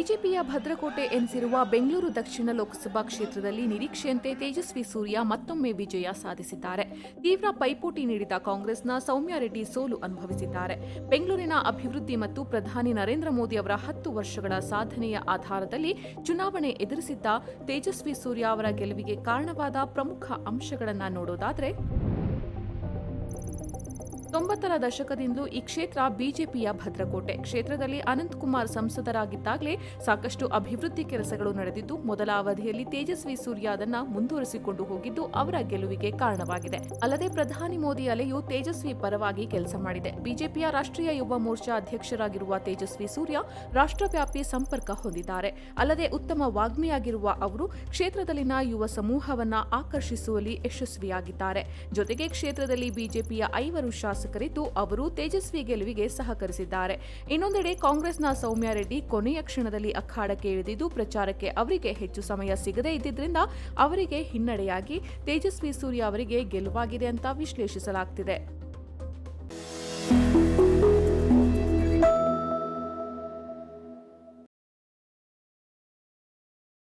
ಬಿಜೆಪಿಯ ಭದ್ರಕೋಟೆ ಎನಿಸಿರುವ ಬೆಂಗಳೂರು ದಕ್ಷಿಣ ಲೋಕಸಭಾ ಕ್ಷೇತ್ರದಲ್ಲಿ ನಿರೀಕ್ಷೆಯಂತೆ ತೇಜಸ್ವಿ ಸೂರ್ಯ ಮತ್ತೊಮ್ಮೆ ವಿಜಯ ಸಾಧಿಸಿದ್ದಾರೆ. ತೀವ್ರ ಪೈಪೋಟಿ ನೀಡಿದ ಕಾಂಗ್ರೆಸ್ನ ಸೌಮ್ಯ ರೆಡ್ಡಿ ಸೋಲು ಅನುಭವಿಸಿದ್ದಾರೆ. ಬೆಂಗಳೂರಿನ ಅಭಿವೃದ್ಧಿ ಮತ್ತು ಪ್ರಧಾನಿ ನರೇಂದ್ರ ಮೋದಿ ಅವರ ಹತ್ತು ವರ್ಷಗಳ ಸಾಧನೆಯ ಆಧಾರದಲ್ಲಿ ಚುನಾವಣೆ ಎದುರಿಸಿದ್ದ ತೇಜಸ್ವಿ ಸೂರ್ಯ ಅವರ ಗೆಲುವಿಗೆ ಕಾರಣವಾದ ಪ್ರಮುಖ ಅಂಶಗಳನ್ನು ನೋಡೋದಾದ್ರೆ ತೊಂಬತ್ತರ ದಶಕದಿಂದಲೂ ಈ ಕ್ಷೇತ್ರ ಬಿಜೆಪಿಯ ಭದ್ರಕೋಟೆ. ಕ್ಷೇತ್ರದಲ್ಲಿ ಅನಂತಕುಮಾರ್ ಸಂಸದರಾಗಿದ್ದಾಗಲೇ ಸಾಕಷ್ಟು ಅಭಿವೃದ್ಧಿ ಕೆಲಸಗಳು ನಡೆದಿದ್ದು, ಮೊದಲ ಅವಧಿಯಲ್ಲಿ ತೇಜಸ್ವಿ ಸೂರ್ಯ ಅದನ್ನ ಮುಂದುವರಿಸಿಕೊಂಡು ಹೋಗಿದ್ದು ಅವರ ಗೆಲುವಿಗೆ ಕಾರಣವಾಗಿದೆ. ಅಲ್ಲದೆ ಪ್ರಧಾನಿ ಮೋದಿ ಅಲೆಯು ತೇಜಸ್ವಿ ಪರವಾಗಿ ಕೆಲಸ ಮಾಡಿದೆ. ಬಿಜೆಪಿಯ ರಾಷ್ಟ್ರೀಯ ಯುವ ಮೋರ್ಚಾ ಅಧ್ಯಕ್ಷರಾಗಿರುವ ತೇಜಸ್ವಿ ಸೂರ್ಯ ರಾಷ್ಟ್ರವ್ಯಾಪಿ ಸಂಪರ್ಕ ಹೊಂದಿದ್ದಾರೆ. ಅಲ್ಲದೆ ಉತ್ತಮ ವಾಗ್ಮಿಯಾಗಿರುವ ಅವರು ಕ್ಷೇತ್ರದಲ್ಲಿನ ಯುವ ಸಮೂಹವನ್ನ ಆಕರ್ಷಿಸುವಲ್ಲಿ ಯಶಸ್ವಿಯಾಗಿದ್ದಾರೆ. ಜೊತೆಗೆ ಕ್ಷೇತ್ರದಲ್ಲಿ ಬಿಜೆಪಿಯ ಐವರು ಶಾಸಕರಿದ್ದು ಅವರು ತೇಜಸ್ವಿ ಗೆಲುವಿಗೆ ಸಹಕರಿಸಿದ್ದಾರೆ. ಇನ್ನೊಂದೆಡೆ ಕಾಂಗ್ರೆಸ್ನ ಸೌಮ್ಯ ರೆಡ್ಡಿ ಕೊನೆಯ ಕ್ಷಣದಲ್ಲಿ ಅಖಾಡಕ್ಕೆ ಇಳಿದಿದ್ದು ಪ್ರಚಾರಕ್ಕೆ ಅವರಿಗೆ ಹೆಚ್ಚು ಸಮಯ ಸಿಗದೇ ಇದ್ದಿದ್ದರಿಂದ ಅವರಿಗೆ ಹಿನ್ನಡೆಯಾಗಿ ತೇಜಸ್ವಿ ಸೂರ್ಯ ಅವರಿಗೆ ಗೆಲುವಾಗಿದೆ ಅಂತ ವಿಶ್ಲೇಷಿಸಲಾಗ್ತಿದೆ.